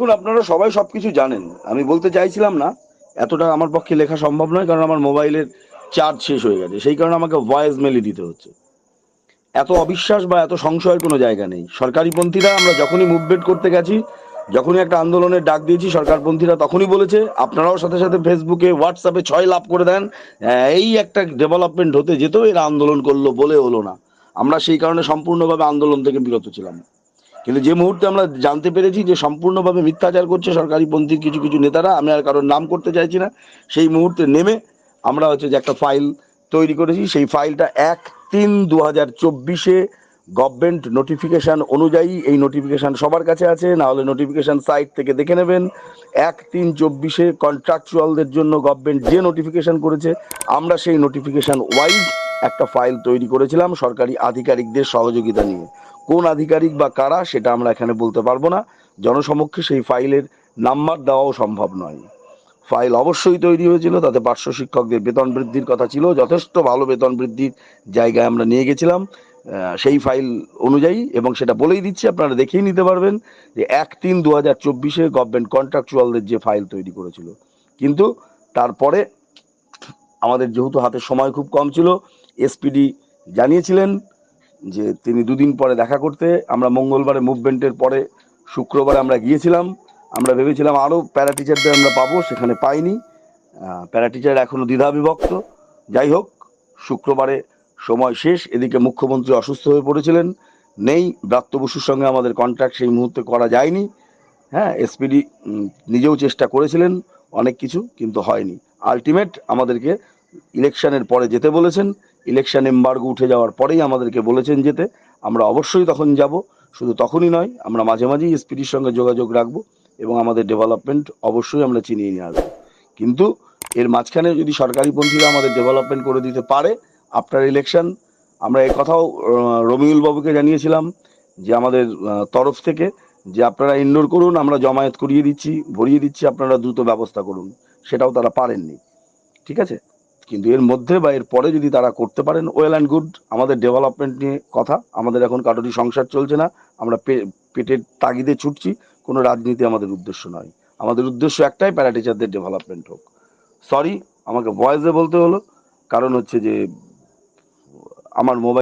দেখুন আপনারা সবাই সবকিছু জানেন। আমি বলতে চাইছিলাম না এতটা আমার পক্ষে লেখা সম্ভব নয় কারণ আমার মোবাইলের চার্জ শেষ হয়ে গেছে। সেই কারণে আমাকে ভয়েস মেলে দিতে হচ্ছে। এত অবিশ্বাস বা এত সংশয়ের কোনো জায়গা নেই। সরকারিপন্থীরা আমরা যখনই মুভমেন্ট করতে গেছি যখনই একটা আন্দোলনের ডাক দিয়েছি সরকারপন্থীরা তখনই বলেছে আপনারাও সাথে সাথে ফেসবুকে হোয়াটসঅ্যাপে ছয় লাভ করে দেন আহ, এই একটা ডেভেলপমেন্ট হতে যেত এরা আন্দোলন করল বলে হলো না। আমরা সেই কারণে সম্পূর্ণভাবে আন্দোলন থেকে বিরত ছিলাম। কিন্তু যে মুহূর্তে আমরা জানতে পেরেছি যে সম্পূর্ণভাবে মিথ্যাচার করছে সরকারিপন্থীর কিছু কিছু নেতারা, আমি আর কারোর নাম করতে চাইছি না। সেই মুহূর্তে নেমে আমরা হচ্ছে যে একটা ফাইল তৈরি করেছি। সেই ফাইলটা এক তিন দু হাজার চব্বিশে গভর্নমেন্ট নোটিফিকেশান অনুযায়ী এই নোটিফিকেশান সবার কাছে আছে। না হলে নোটিফিকেশন সাইট থেকে দেখে নেবেন। এক তিন চব্বিশে কন্ট্রাকচুয়ালদের জন্য গভর্নমেন্ট যে নোটিফিকেশন করেছে, আমরা সেই নোটিফিকেশান ওয়াইজ একটা ফাইল তৈরি করেছিলাম সরকারি আধিকারিকদের সহযোগিতা নিয়ে। কোন আধিকারিক বা কারা সেটা আমরা এখানে বলতে পারব না। জনসমক্ষে সেই ফাইলের নাম্বার দেওয়াও সম্ভব নয়। ফাইল অবশ্যই তৈরি হয়েছিল, তাতে পার্শ্ব শিক্ষকদের বেতন বৃদ্ধির কথা ছিল, যথেষ্ট ভালো বেতন বৃদ্ধির জায়গায় আমরা নিয়ে গেছিলাম সেই ফাইল অনুযায়ী, এবং সেটা বলেই দিচ্ছি, আপনারা দেখেই নিতে পারবেন যে এক তিন দু হাজার চব্বিশে গভর্নমেন্ট কন্ট্রাকচুয়ালদের যে ফাইল তৈরি করেছিল। কিন্তু তারপরে আমাদের যেহেতু হাতে সময় খুব কম ছিল, এসপিডি জানিয়েছিলেন যে তিনি দুদিন পরে দেখা করতে, আমরা মঙ্গলবারে মুভমেন্টের পরে শুক্রবারে আমরা গিয়েছিলাম। আমরা ভেবেছিলাম আরও প্যারা টিচারদের আমরা পাবো, সেখানে পাইনি। প্যারা টিচার এখনও দ্বিধা বিভক্ত যাই হোক, শুক্রবারে সময় শেষ, এদিকে মুখ্যমন্ত্রী অসুস্থ হয়ে পড়েছিলেন। নেই, ব্রাত্য বসুর সঙ্গে আমাদের কন্ট্যাক্ট সেই মুহূর্তে করা যায়নি। হ্যাঁ এসপিডি নিজেও চেষ্টা করেছিলেন অনেক কিছু, কিন্তু হয়নি। আলটিমেট আমাদেরকে ইলেকশনের পরে যেতে বলেছেন ইলেকশন এম্বার্গো উঠে যাওয়ার পরেই আমাদেরকে বলেছেন যেতে। আমরা অবশ্যই তখন যাব শুধু তখনই নয় আমরা মাঝে মাঝেই এসপিডির সঙ্গে যোগাযোগ রাখব এবং আমাদের ডেভেলপমেন্ট অবশ্যই আমরা চিনিয়ে নিয়ে আসব। কিন্তু এর মাঝখানে যদি সরকারি পন্থীরা আমাদের ডেভেলপমেন্ট করে দিতে পারে আফটার ইলেকশন আমরা এই কথাও আহ, রবিউল বাবুকে জানিয়েছিলাম যে আমাদের তরফ থেকে যে আপনারা ইন্ডোর করুন আমরা জমায়েত করিয়ে দিচ্ছি ভরিয়ে দিচ্ছি আপনারা দ্রুত ব্যবস্থা করুন। সেটাও তারা পারেননি। ঠিক আছে? কিন্তু এর মধ্যে বা এর পরে যদি তারা করতে পারেন ওয়েল অ্যান্ড গুড আমাদের ডেভেলপমেন্ট নিয়ে কথা। আমাদের এখন কারোরই সংসার চলছে না, আমরা পেটের তাগিদে ছুটছি, কোনো রাজনীতি আমাদের উদ্দেশ্য নয়। আমাদের উদ্দেশ্য একটাই প্যারা টিচারদের ডেভেলপমেন্ট হোক। সরি আমাকে ভয়েসে বলতে হলো, কারণ হচ্ছে যে, আমার মোবাইল